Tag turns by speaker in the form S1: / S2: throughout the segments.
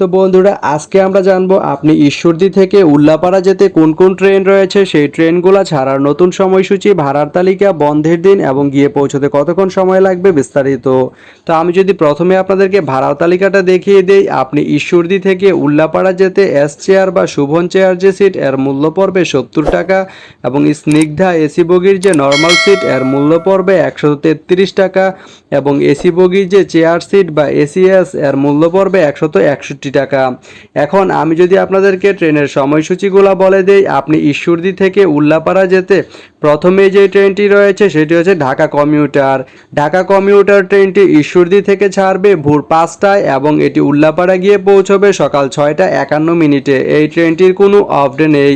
S1: তো বন্ধুরা, আজকে আমরা জানব আপনি ঈশ্বরদী থেকে উল্লাপাড়া যেতে কোন কোন ট্রেন রয়েছে? সেই ট্রেনগুলো ছাড়ার নতুন সময়সূচি, ভাড়ার তালিকা, বন্ধের দিন এবং গিয়ে পৌঁছতে কতক্ষণ সময় লাগবে বিস্তারিত। তো আমি যদি প্রথমে আপনাদেরকে ভাড়ার তালিকাটা দেখিয়ে দেই, আপনি ঈশ্বরদী থেকে উল্লাপাড়া যেতে এস চেয়ার বা শুভন চেয়ার যে সিট, এর মূল্য পড়বে সত্তর টাকা এবং স্নিগ্ধা এসি বগির যে নর্মাল সিট, এর মূল্য পড়বে একশো তেত্রিশ টাকা এবং এসি বগির যে চেয়ার সিট বা এসিএস, এর মূল্য পড়বে একশত একষট্টি টাকা। এখন আমি যদি আপনাদেরকে ট্রেনের সময়সূচিগুলো বলে দেই, আপনি ঈশ্বরদী থেকে উল্লাপাড়া যেতে প্রথমে যে ট্রেনটি রয়েছে সেটি হচ্ছে ঢাকা কমিউটার। ঢাকা কমিউটার ট্রেনটি ঈশ্বরদী থেকে ছাড়বে ভোর পাঁচটায় এবং এটি উল্লাপাড়া গিয়ে পৌঁছবে সকাল ছয়টা একান্ন মিনিটে। এই ট্রেনটির কোনো অফডে নেই।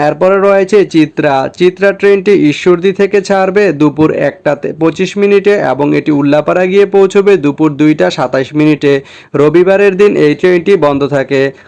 S1: এরপরে রয়েছে চিত্রা। চিত্রা ট্রেনটি ঈশ্বরদী থেকে ছাড়বে দুপুর একটাতে পঁচিশ মিনিটে এবং এটি উল্লাপাড়া গিয়ে পৌঁছবে দুপুর দুইটা সাতাইশ মিনিটে। রবিবারের দিন এই ট্রেনটি বন্ধ থাকে।